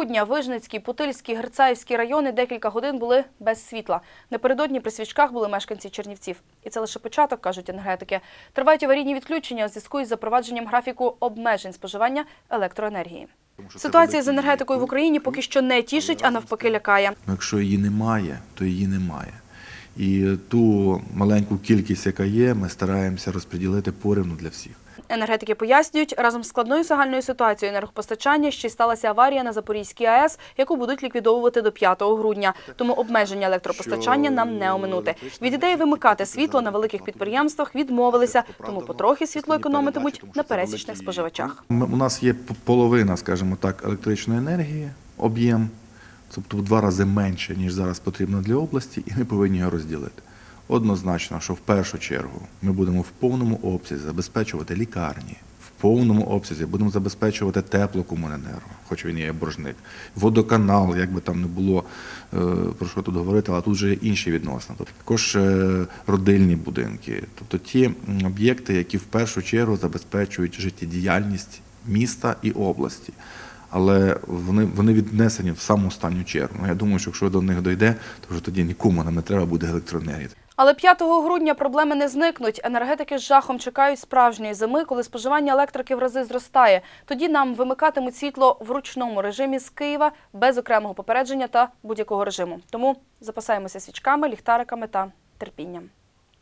грудня Вижницький, Путильський, Герцаївський райони декілька годин були без світла. Напередодні при свічках були мешканці Чернівців. І це лише початок, кажуть енергетики. Тривають аварійні відключення у зв'язку із запровадженням графіку обмежень споживання електроенергії. Ситуація з енергетикою в Україні поки що не тішить, а навпаки лякає. Ну, Якщо її немає, то її немає. І ту маленьку кількість, яка є, ми стараємося розподілити порівну для всіх. Енергетики пояснюють, разом з складною загальною ситуацією енергопостачання ще й сталася аварія на Запорізькій АЕС, яку будуть ліквідовувати до 5 грудня. Тому обмеження електропостачання нам не оминути. Від ідеї вимикати світло на великих підприємствах відмовилися, тому потрохи світло економитимуть на пересічних споживачах. У нас є половина, скажімо так, електричної енергії, об'єм, тобто в два рази менше, ніж зараз потрібно для області, і ми повинні його розділити. Однозначно, що в першу чергу ми будемо в повному обсязі забезпечувати лікарні, в повному обсязі будемо забезпечувати теплокомуненерго, хоч він є боржник, водоканал, як би там не було е, про що тут говорити, але тут вже є інші відносини. Тобто також е, родильні будинки, тобто ті об'єкти, які в першу чергу забезпечують життєдіяльність міста і області. Але вони, вони віднесені в саму останню чергу. Ну, Я думаю, що якщо до них дойде, то вже тоді нікому нам не треба буде електроенергії. Але 5 грудня проблеми не зникнуть. Енергетики з жахом чекають справжньої зими, коли споживання електрики в рази зростає. Тоді нам вимикатимуть світло в ручному режимі з Києва без окремого попередження та будь-якого режиму. Тому запасаємося свічками, ліхтариками та терпінням.